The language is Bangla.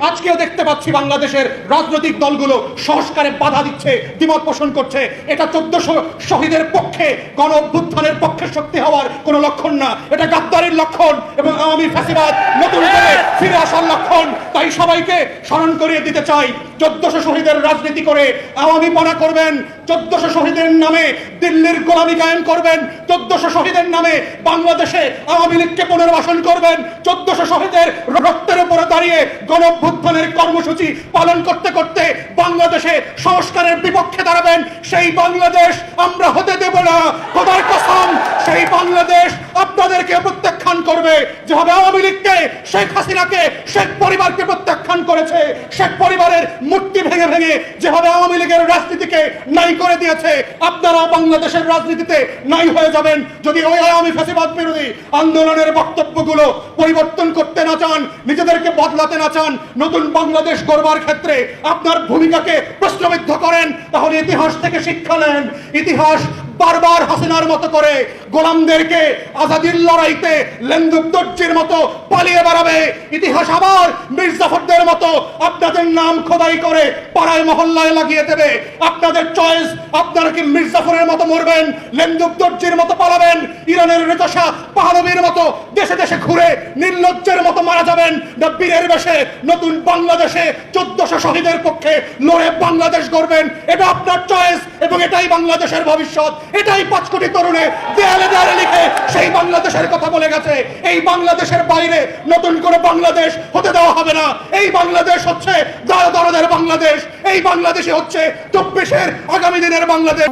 আজকেও দেখতে পাচ্ছি বাংলাদেশের রাজনৈতিক দলগুলো সংস্কারে বাধা দিচ্ছে, দ্বিমত পোষণ করছে। এটা চোদ্দশো শহীদের পক্ষে, গণ অভ্যুত্থানের পক্ষে শক্তি হওয়ার কোনো লক্ষণ না। এটা গাদ্দারির লক্ষণ এবং আওয়ামী ফ্যাসিবাদ নতুন করে ফিরে আসার লক্ষণ। তাই সবাইকে স্মরণ করিয়ে দিতে চাই, চোদ্দশো শহীদের রাজনীতি করে আওয়ামী পনা করবেন, চোদ্দশো শহীদের নামে দিল্লির গোলামি কায়েম করবেন, চোদ্দশো শহীদের নামে বাংলাদেশে আওয়ামী লীগকে পুনর্বাসন করবেন, চোদ্দশো শহীদের রক্তের উপরে দাঁড়িয়ে গণভ্যুত্থানের কর্মসূচি পালন করতে করতে বাংলাদেশে সংস্কারের বিপক্ষে দাঁড়াবেন, সেই বাংলাদেশ আমরা হতে দেব না। খোদার কসম, সেই বাংলাদেশ আপনাদেরকে প্রত্যাখ্যান করবে। যেভাবে আওয়ামী লীগকে, শেখ হাসিনাকে, শেখ পরিবারকে প্রত্যাখ্যান করেছে, শেখ পরিবারের মূর্তি ভেঙে ভেঙে যেভাবে আওয়ামী লীগের রাজনীতিকে নাই করে দিয়েছে, আপনারা বাংলাদেশের রাজনীতিতে নাই হয়ে যাবেন যদি ওই আওয়ামী ফ্যাসিবাদ বিরোধী আন্দোলনের বক্তব্যগুলো পরিবর্তন করতে না চান, নিজেদেরকে বদলাতে না চান, নতুন বাংলাদেশ গড়বার ক্ষেত্রে আপনার ভূমিকাকে প্রশ্নবিদ্ধ করেন, তাহলে ইতিহাস থেকে শিক্ষা নেন। ইতিহাস বারবার হাসিনার মতো করে গোলামদেরকে আজাদির লড়াইতে লেন্দুক দর্জির মতো পালিয়ে বেড়াবে। ইতিহাস আবার মির্জাফরদের মতো আপনাদের নাম খোদাই করে পাড়ায় মহল্লায় লাগিয়ে দেবে। আপনাদের চয়েস আপনারা কি মির্জাফরের মতো মরবেন, লেন্দুক দর্জির মতো পালাবেন, ইরানের রেতাসা পাহাড়বির মতো দেশে দেশে ঘুরে, নির্লজ্জের মতো মারা যাবেন। না বীরের বেশে নতুন বাংলাদেশে চোদ্দশো শহীদের পক্ষে লড়ে বাংলাদেশ গড়বেন। এটা আপনার চয়েস এবং এটাই বাংলাদেশের ভবিষ্যৎ। এটাই পাঁচ কোটি তরুণে দেয়ালে দেয়ালে লিখে সেই বাংলাদেশের কথা বলে গেছে। এই বাংলাদেশের বাইরে নতুন করে বাংলাদেশ হতে দেওয়া হবে না। এই বাংলাদেশ হচ্ছে দরদের বাংলাদেশ। এই বাংলাদেশে হচ্ছে চব্বিশের আগামী দিনের বাংলাদেশ।